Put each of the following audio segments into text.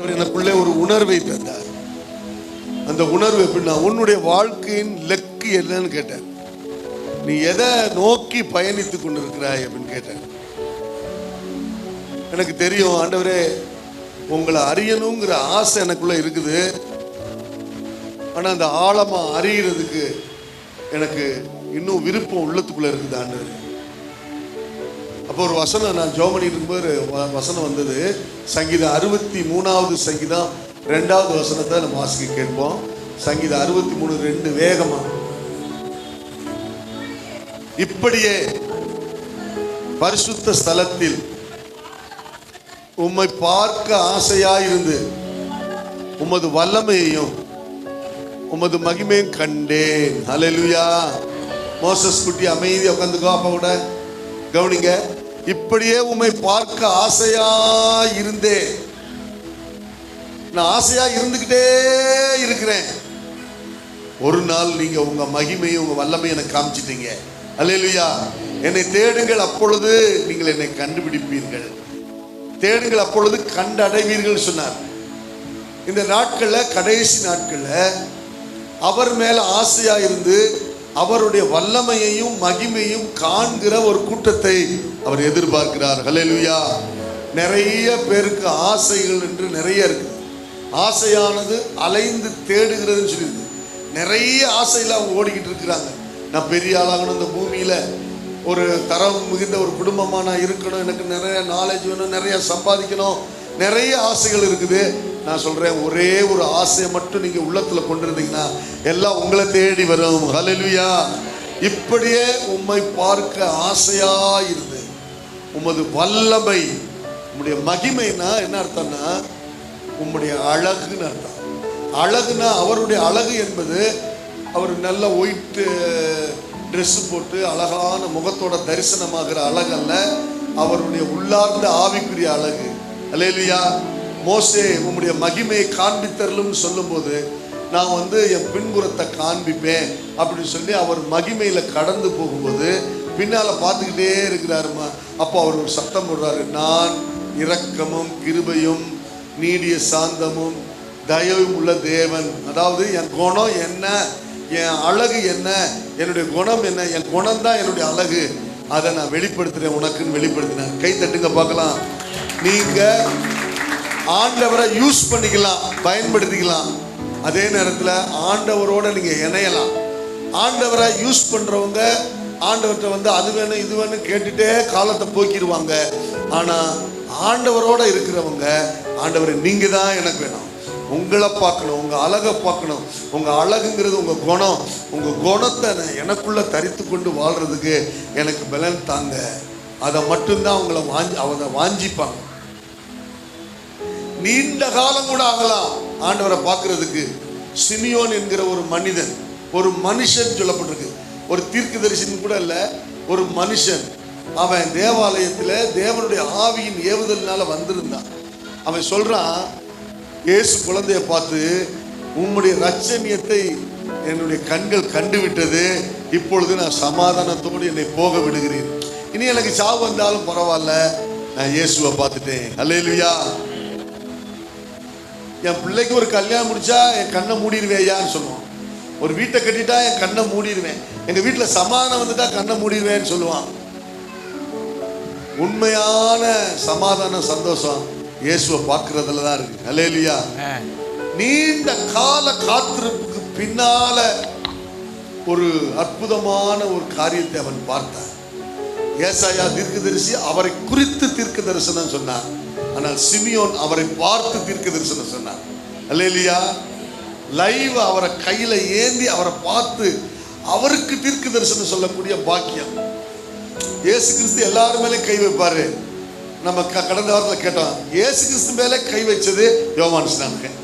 அவர் எனக்குள்ளே ஒரு உணர்வை தந்தார். அந்த உணர்வு எப்படின்னா உன்னுடைய வாழ்க்கையின் லெக்கு என்னன்னு கேட்டேன். நீ எதை நோக்கி பயணித்துக் கொண்டிருக்கிறாய் அப்படின்னு கேட்டேன். எனக்கு தெரியும் ஆண்டவரே உங்களை அறியணுங்கிற ஆசை எனக்குள்ள இருக்குது. ஆனா அந்த ஆழமா அறியறதுக்கு எனக்கு இன்னும் விருப்பம் உள்ளத்துக்குள்ள இருக்குது ஆண்டவரே. அப்போ ஒரு வசனம் நான் ஜோமணி இருக்கும்போது வ- வசனம் வந்தது. சங்கீதம் அறுபத்தி மூணாவது சங்கீதம் ரெண்டாவது வசனத்தை நம்ம வாசிக்க கேட்போம். சங்கீதம் அறுபத்தி மூணு ரெண்டு வேகமா. இப்படியே பரிசுத்த ஸ்தலத்தில் உம்மை பார்க்க ஆசையாயிருந்து உமது வல்லமையையும் உமது மகிமையும் கண்டேன். ஹalleluya மோசஸ் குட்டி அமைதியாக உட்காந்துக்கோ அப்பா கூட. கவனிங்க. இப்படியே உம்மை பார்க்க ஆசையா இருந்தே. நான் ஆசையா இருந்துகிட்டே இருக்கிறேன். ஒரு நாள் நீங்க உங்க மகிமையும் உங்க வல்லமையும் எனக்கு காமிச்சிட்டீங்க. அல்லேலுயா. என்னை தேடுங்கள் அப்பொழுது நீங்கள் என்னை கண்டுபிடிப்பீர்கள். தேடுங்கள் அப்பொழுது கண்டடைவீர்கள் சொன்னார். இந்த நாட்கள்ல கடைசி நாட்கள்ல அவர் மேல ஆசையா இருந்து அவருடைய வல்லமையையும் மகிமையும் காண்கிற ஒரு கூட்டத்தை அவர் எதிர்பார்க்கிறார். ஹலெலுயா நிறைய பேருக்கு ஆசைகள் என்று நிறைய இருக்கு. ஆசையானது அலைந்து தேடுகிறதுன்னு சொல்லியிருக்கு. நிறைய ஆசையில் அவங்க ஓடிக்கிட்டு இருக்கிறாங்க. நான் பெரிய ஆளாகணும் இந்த பூமியில். ஒரு தரம் மிகுந்த ஒரு குடும்பமாக நான் இருக்கணும். எனக்கு நிறைய நாலேஜ் வேணும் நிறைய சம்பாதிக்கணும். நிறைய ஆசைகள் இருக்குது. நான் சொல்கிறேன் ஒரே ஒரு ஆசையை மட்டும் நீங்கள் உள்ளத்தில் கொண்டு கொண்டிருந்தீங்கன்னா எல்லாம் உங்களை தேடி வரும். ஹalleluya இப்படியே உம்மை பார்க்க ஆசையா இருந்து உமது வல்லமை உம்முடைய மகிமைனா என்ன அர்த்தம்னா உம்முடைய அழகுன்னு அர்த்தம். அழகுனா அவருடைய அழகு என்பது அவர் நல்ல ஒயிட்டு ட்ரெஸ்ஸு போட்டு அழகான முகத்தோட தரிசனமாகிற அழகு அல்ல அவருடைய உள்ளார்ந்த ஆவிக்குரிய அழகு. அல்லேலுயா மோசே உம்முடைய மகிமையை காண்பித்தரலும் சொல்லும்போது நான் வந்து என் பின்புறத்தை காண்பிப்பேன் அப்படின்னு சொல்லி அவர் மகிமையில் கடந்து போகும்போது பின்னால் பார்த்துக்கிட்டே இருக்கிறாருமா? அப்போ அவர் ஒரு சத்தம் போடுறாரு நான் இரக்கமும் கிருபையும் நீடிய சாந்தமும் தயவும் உள்ள தேவன். அதாவது என் குணம் என்ன? என் அழகு என்ன? என்னுடைய குணம் என்ன? என் குணம் தான் என்னுடைய அழகு. அதை நான் வெளிப்படுத்துகிறேன் உனக்குன்னு வெளிப்படுத்தினேன். கை தட்டுங்க பார்க்கலாம். நீங்கள் ஆண்டவரை யூஸ் பண்ணிக்கலாம் பயன்படுத்திக்கலாம். அதே நேரத்தில் ஆண்டவரோட நீங்கள் இணையலாம். ஆண்டவரை யூஸ் பண்ணுறவங்க ஆண்டவர்கிட்ட வந்து அது வேணும் இது வேணும் கேட்டுட்டே காலத்தை போக்கிடுவாங்க. ஆனால் ஆண்டவரோட இருக்கிறவங்க ஆண்டவரை நீங்கள் தான் எனக்கு வேணும். உங்களை பார்க்கணும் உங்கள் அழகை பார்க்கணும். உங்கள் அழகுங்கிறது உங்கள் குணம். உங்கள் குணத்தை நான் எனக்குள்ள தரித்து கொண்டு வாழ்கிறதுக்கு எனக்கு பலன் தாங்க. அதை மட்டும்தான் அவங்கள வாஞ்சி அவங்க வாஞ்சிப்பாங்க. நீண்ட காலம் கூட ஆகலாம். ஆண்டவரை பார்க்கறதுக்கு சிமியோன் என்கிற ஒரு மனிதன் ஒரு மனுஷன் சொல்லப்பட்டிருக்கு. ஒரு தீர்க்கதரிசன் கூட இல்லை ஒரு மனுஷன். அவன் தேவாலயத்தில் தேவனுடைய ஆவியின் ஏவுதலினால வந்திருந்தான். அவன் சொல்றான் இயேசு குழந்தைய பார்த்து உம்முடைய ரச்சனியத்தை என்னுடைய கண்கள் கண்டுவிட்டது. இப்பொழுது நான் சமாதானத்தோடு என்னை போக விடுகிறேன் இனி எனக்கு சாவு வந்தாலும் பரவாயில்ல. நான் இயேசுவை பார்த்துட்டேன். அல்லேலுயா என் பிள்ளைக்கு ஒரு கல்யாணம் முடிச்சா என் கண்ணை மூடிடுவேயான்னு சொல்லுவான். ஒரு வீட்டை கட்டிட்டா என் கண்ணை மூடிடுவேன். எங்க வீட்டுல சமாதானம் வந்துட்டா கண்ணை மூடிடுவேன்னு சொல்லுவான். உண்மையான சமாதான சந்தோஷம் இயேசுவை பார்க்கறதுல தான் இருக்கு. அல்லேலுயா. நீண்ட கால காத்திருப்புக்கு பின்னால ஒரு அற்புதமான ஒரு காரியத்தை அவன் பார்த்தான். ஏசாயா தீர்க்கதரிசி அவரை குறித்து தீர்க்க தரிசனம் சொன்னார். ஆனால் சிமியோன் அவரை பார்த்து தீர்க்க தரிசனம் சொன்னார். அல்ல இல்லையா லைவ் அவரை கையில் ஏந்தி அவரை பார்த்து அவருக்கு தீர்க்க தரிசனம் சொல்லக்கூடிய பாக்கியம். இயேசு கிறிஸ்து எல்லாரும் மேலே கை வைப்பாரு. நம்ம க- கடந்த வாரத்தில் கேட்டோம். இயேசு கிறிஸ்து மேலே கை வச்சது யோவான் ஸ்நானகன்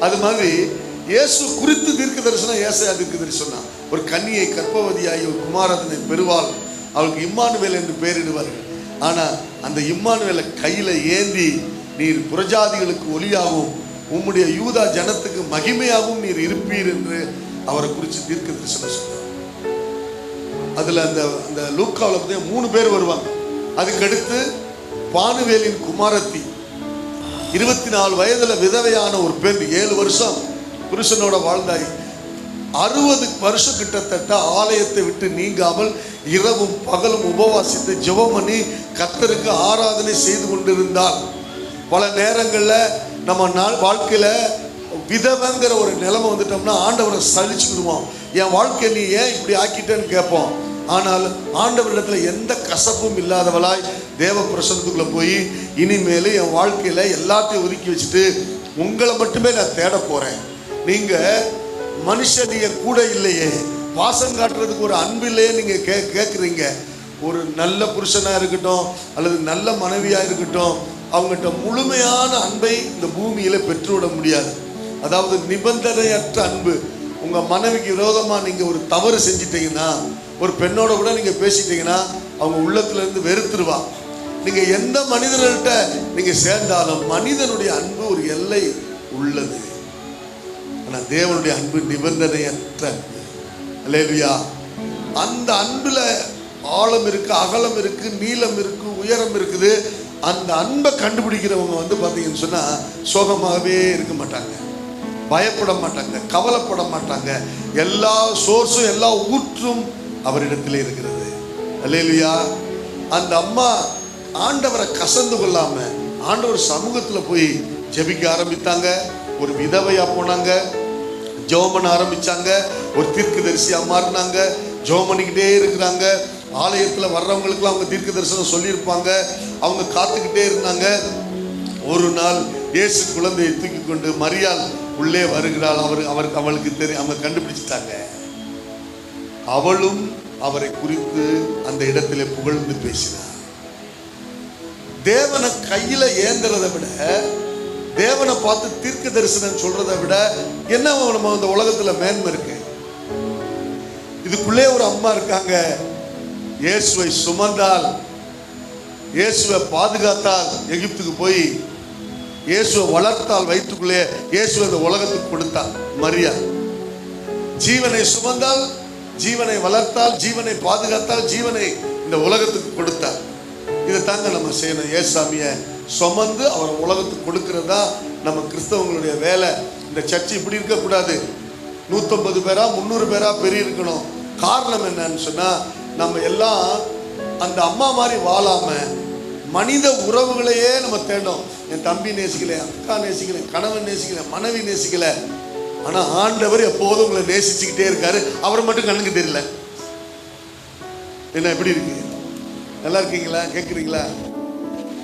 அது மாதிரி இயேசு குறித்து தீர்க்க தரிசனம் ஏசையா தீர்க்க தரிசனம் ஒரு கன்னியை கர்ப்பவதியாகி ஒரு குமாரதனை பெறுவாள். அவளுக்கு இம்மானுவேல் என்று பெயரிடுவார்கள். ஆனா அந்த இம்மானுவேலை கையில ஏந்தி நீர் புறஜாதிகளுக்கு ஒளியாகவும் உம்முடைய யூதா ஜனத்துக்கு மகிமையாகவும் நீர் இருப்பீர் என்று அவரை குறித்து தீர்க்க தரிசனம் சொன்னார் அதில் அந்த அந்த லூக்காவில் பார்த்தீங்கன்னா மூணு பேர் வருவாங்க. அதுக்கடுத்து பானுவேலின் குமாரத்தி. இருபத்தி நாலு வயதுல விதவையான ஒரு பெண் ஏழு வருஷம் புருஷனோட வாழ்ந்தாய். அறுபது வருஷம் கிட்டத்தட்ட ஆலயத்தை விட்டு நீங்காமல் இரவும் பகலும் உபவாசித்து ஜெபம் பண்ணி கத்தருக்கு ஆராதனை செய்து கொண்டிருந்தார். பல நேரங்களில் நம்ம நாள் வாழ்க்கையில் விதவைங்கிற ஒரு நிலைமை வந்துட்டோம்னா ஆண்டவரை சலிச்சுக்கிடுவோம் என் வாழ்க்கை நீ ஏன் இப்படி ஆக்கிட்டேன்னு கேட்போம். ஆனால் ஆண்டவரிடத்தில் எந்த கசப்பும் இல்லாதவளாய் தேவ பிரசனத்துக்குள்ளே போய் இனிமேல் என் வாழ்க்கையில் எல்லாத்தையும் ஒதுக்கி வச்சுட்டு உங்களை மட்டுமே நான் தேட போகிறேன் நீங்கள் மனுஷன் நீங்க கூட இல்லையே. பாசம் காட்டுறதுக்கு ஒரு அன்பு இல்லையே நீங்க கே கேட்குறீங்க ஒரு நல்ல புருஷனா இருக்கட்டும் அல்லது நல்ல மனைவியா இருக்கட்டும் அவங்ககிட்ட முழுமையான அன்பை இந்த பூமியில பெற்றுவிட முடியாது. அதாவது நிபந்தனையற்ற அன்பு. உங்க மனைவிக்கு விரோதமா நீங்க ஒரு தவறு செஞ்சிட்டீங்கன்னா ஒரு பெண்ணோட கூட நீங்க பேசிட்டீங்கன்னா அவங்க உள்ளத்துல இருந்து வெறுத்துருவா. நீங்க எந்த மனிதர்கள்ட்ட நீங்க சேர்ந்தாலும் மனிதனுடைய அன்பு ஒரு எல்லை உள்ளது. ஆனால் தேவனுடைய அன்பு நிபந்தனையற்ற. அன்பு அந்த அன்புல ஆழம் இருக்கு அகலம் இருக்கு நீளம் இருக்கு உயரம் இருக்குது. அந்த அன்பை கண்டுபிடிக்கிறவங்க வந்து பார்த்தீங்கன்னு சொன்னா சோகமாகவே இருக்க மாட்டாங்க. பயப்பட மாட்டாங்க கவலைப்பட மாட்டாங்க. எல்லா சோர்ஸும் எல்லா ஊற்றும் அவரிடத்திலே இருக்கிறது. அல்லேலுயா. அந்த அம்மா ஆண்டவரை கசந்து கொள்ளாம ஆண்டவர் சமூகத்துல போய் ஜெபிக்க ஆரம்பித்தாங்க. ஒரு விதவையா போனாங்க. ஜெபம் பண்ண ஆரம்பிச்சாங்க ஒரு தீர்க்கதரிசியா மாறினாங்க ஜெபம் பண்ணிக்கிட்டே இருக்கிறாங்க. ஆலயத்தில் வர்றவங்களுக்குலாம் அவங்க தீர்க்க தரிசனம் சொல்லியிருப்பாங்க. அவங்க காத்துக்கிட்டே இருந்தாங்க. ஒரு நாள் இயேசு குழந்தையை தூக்கி கொண்டு மரியாள் உள்ளே வருகிறாள். அவர் அவருக்கு அவளுக்கு தெரியும் அவங்க கண்டுபிடிச்சிட்டாங்க. அவளும் அவரை குறித்து அந்த இடத்துல புகழ்ந்து பேசினார். தேவனை கையில ஏந்துறதை விட தேவனை பார்த்து தீர்க்க தரிசனம் சொல்றதை விட என்ன நம்ம இந்த உலகத்துல மேன்மை இருக்கு? இதுக்குள்ளே ஒரு அம்மா இருக்காங்க. இயேசுவை சுமந்தால் இயேசுவை பாதுகாத்தால் எகிப்துக்கு போய் இயேசுவை வளர்த்தால் வயிற்றுக்குள்ளே இயேசுவை இந்த உலகத்துக்கு கொடுத்தால் மரியா. ஜீவனை சுமந்தால் ஜீவனை வளர்த்தால் ஜீவனை பாதுகாத்தால் ஜீவனை இந்த உலகத்துக்கு கொடுத்தார். இதை தாங்க நம்ம செய்யணும். ஏசாமியை சுமந்து அவர் உலகத்துக்கு கொடுக்கிறது தான் நம்ம கிறிஸ்தவங்களுடைய வேலை. இந்த சர்ச்சு இப்படி இருக்கக்கூடாது. நூற்றம்பது பேரா முந்நூறு பேரா பெரிய இருக்கணும். காரணம் என்னன்னு சொன்னால் நம்ம எல்லாம் அந்த அம்மா மாதிரி வாழாமல் மனித உறவுகளையே நம்ம தேடும் என் தம்பி நேசிக்கல அக்கா நேசிக்கல கணவன் நேசிக்கல மனைவி நேசிக்கல. ஆனால் ஆண்டவர் எப்போதும் உங்களை நேசிச்சுக்கிட்டே இருக்காரு. அவர் மட்டும் கண்ணுக்கு தெரியல. என்ன எப்படி இருக்கு? நல்லா இருக்கீங்களா? கேட்குறீங்களா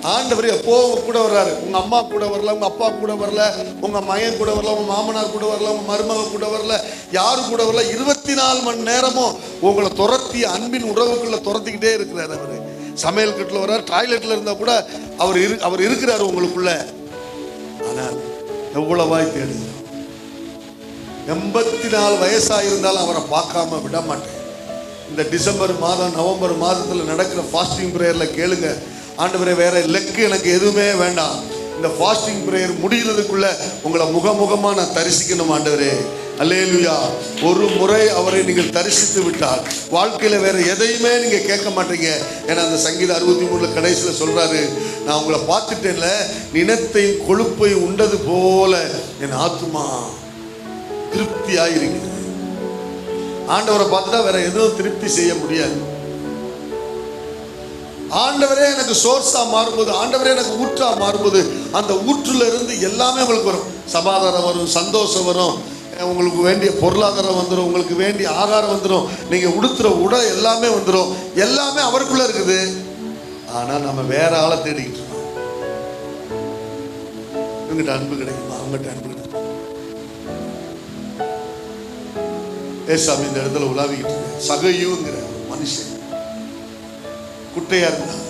ஆண்டவர் எப்போ உங்க கூட வர்றாரு? உங்க அம்மா கூட வரல உங்க அப்பா கூட வரல உங்க மகன் கூட வரல உங்க மாமனார் கூட வரல உங்க மருமக கூட வரல யாரு கூட வரல இருபத்தி நாலு மணி நேரமும் உங்களை துரத்தி அன்பின் உறவுக்குள்ள துரத்திக்கிட்டே இருக்கிறார் அவரு. சமையல் கட்டில் வர்றார் டாய்லெட்ல இருந்தா கூட அவர் இரு அவர் இருக்கிறார் உங்களுக்குள்ள. ஆனால் எவ்வளவாய் தேடுகிறோம் எண்பத்தி நாலு வயசா இருந்தாலும் அவரை பார்க்காம விட மாட்டேன். இந்த டிசம்பர் மாதம் நவம்பர் மாதத்தில் நடக்கிற ஃபாஸ்டிங் ப்ரேயரில் கேளுங்க. ஆண்டவரே வேற லெக்கு எனக்கு எதுவுமே வேண்டாம். இந்த ஃபாஸ்டிங் ப்ரேயர் முடிகிறதுக்குள்ள உங்களை முகமுகமாக நான் தரிசிக்கணும் ஆண்டவரே. அல்லேலுயா ஒரு முறை அவரை நீங்கள் தரிசித்து விட்டால் வாழ்க்கையில் வேற எதையுமே நீங்கள் கேட்க மாட்டீங்க. ஏன்னா அந்த சங்கீத அறுபத்தி மூணில் கடைசியில் சொல்கிறாரு நான் உங்களை பார்த்துட்டேன்ல நினத்தையும் கொழுப்பை உண்டது போல என் ஆத்துமா திருப்தியாயிருக்கிறது. ஆண்டவரை பார்த்துட்டா வேற எதுவும் திருப்தி செய்ய முடியாது. ஆண்டவரே எனக்கு சோர்ஸா மாறும்போது ஆண்டவரே எனக்கு ஊற்றா மாறும்போது அந்த ஊற்றுல இருந்து எல்லாமே உங்களுக்கு வரும். சமாதானம் வரும் சந்தோஷம் வரும். உங்களுக்கு வேண்டிய பொருளாதாரம் வந்துடும் உங்களுக்கு வேண்டிய ஆகாரம் வந்துடும் நீங்க உடுத்துற உடை எல்லாமே வந்துடும் எல்லாமே அவருக்குள்ள இருக்குது. ஆனா நம்ம வேற ஆளை தேடிக்கிட்டு இருக்கோம். இவங்கிட்ட அன்பு கிடைக்குமா? அவங்ககிட்ட அன்பு கிடைக்குமா? ஏசாமி இந்த இடத்துல உலாவிக்கிட்டு இருக்க. சகையுங்கிற மனுஷன். குட்டையா இருந்தார்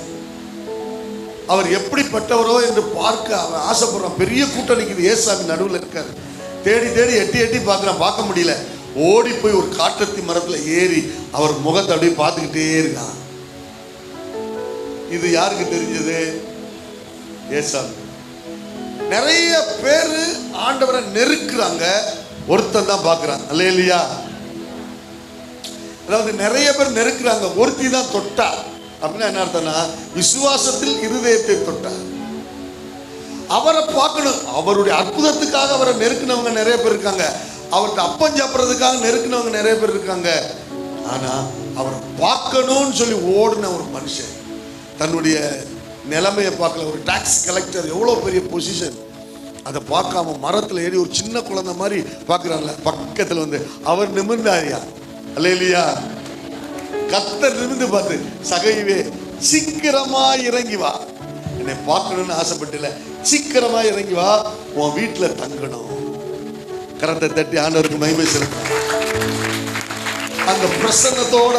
அவர் எப்படிப்பட்டவரோ என்று பார்க்க அவன் ஆசைப்படுறான் பெரிய கூட்டம் நிற்குது ஏசாமி நடுவில் இருக்காரு. தேடி தேடி எட்டி எட்டி பார்க்குறான். பார்க்க முடியல. ஓடி போய் ஒரு காற்றத்தி மரத்தில் ஏறி அவர் முகத்தை அப்படியே பார்த்துக்கிட்டே இருக்கான். இது யாருக்கு தெரிஞ்சது? ஏசாமி நிறைய பேர் ஆண்டவரை நெருக்குறாங்க. ஒருத்தன் தான் பார்க்குறாங்க அல்ல இல்லையா அதாவது நிறைய பேர் நெருக்குறாங்க. ஒருத்தி தான் தொட்டா. அப்படின்னா என்ன அர்த்தம்னா விசுவாசத்தில் இருதயத்தை தொட்டார். அவரை பார்க்கணும். அவருடைய அற்புதத்துக்காக அவரை நெருக்கினவங்க நிறைய பேர் இருக்காங்க. அவர்கிட்ட அப்பம் சாப்பிட்றதுக்காக நெருக்கினவங்க நிறைய பேர் இருக்காங்க. ஆனால் அவரை பார்க்கணும்னு சொல்லி ஓடின ஒரு மனுஷன் தன்னுடைய நிலைமையை பார்க்கல. ஒரு டாக்ஸ் கலெக்டர் எவ்வளோ பெரிய பொசிஷன் அதை பார்க்காம மரத்தில் ஏறி ஒரு சின்ன குழந்தை மாதிரி பார்க்குறாங்கல்ல பக்கத்தில் வந்து அவர் நிமிர்ந்தாரியா இல்லையா கத்தர் நிமிந்து பார்த்து சகைவே சீக்கிரமா இறங்கி வா. என்னை பார்க்கணும்னு ஆசைப்பட்டல சீக்கிரமா இறங்கி வா உன் வீட்டில் தங்கணும். கரத்தை தட்டி ஆண்டவருக்கு மகிமை செலுத்தணும் அந்த பிரசன்னத்தோட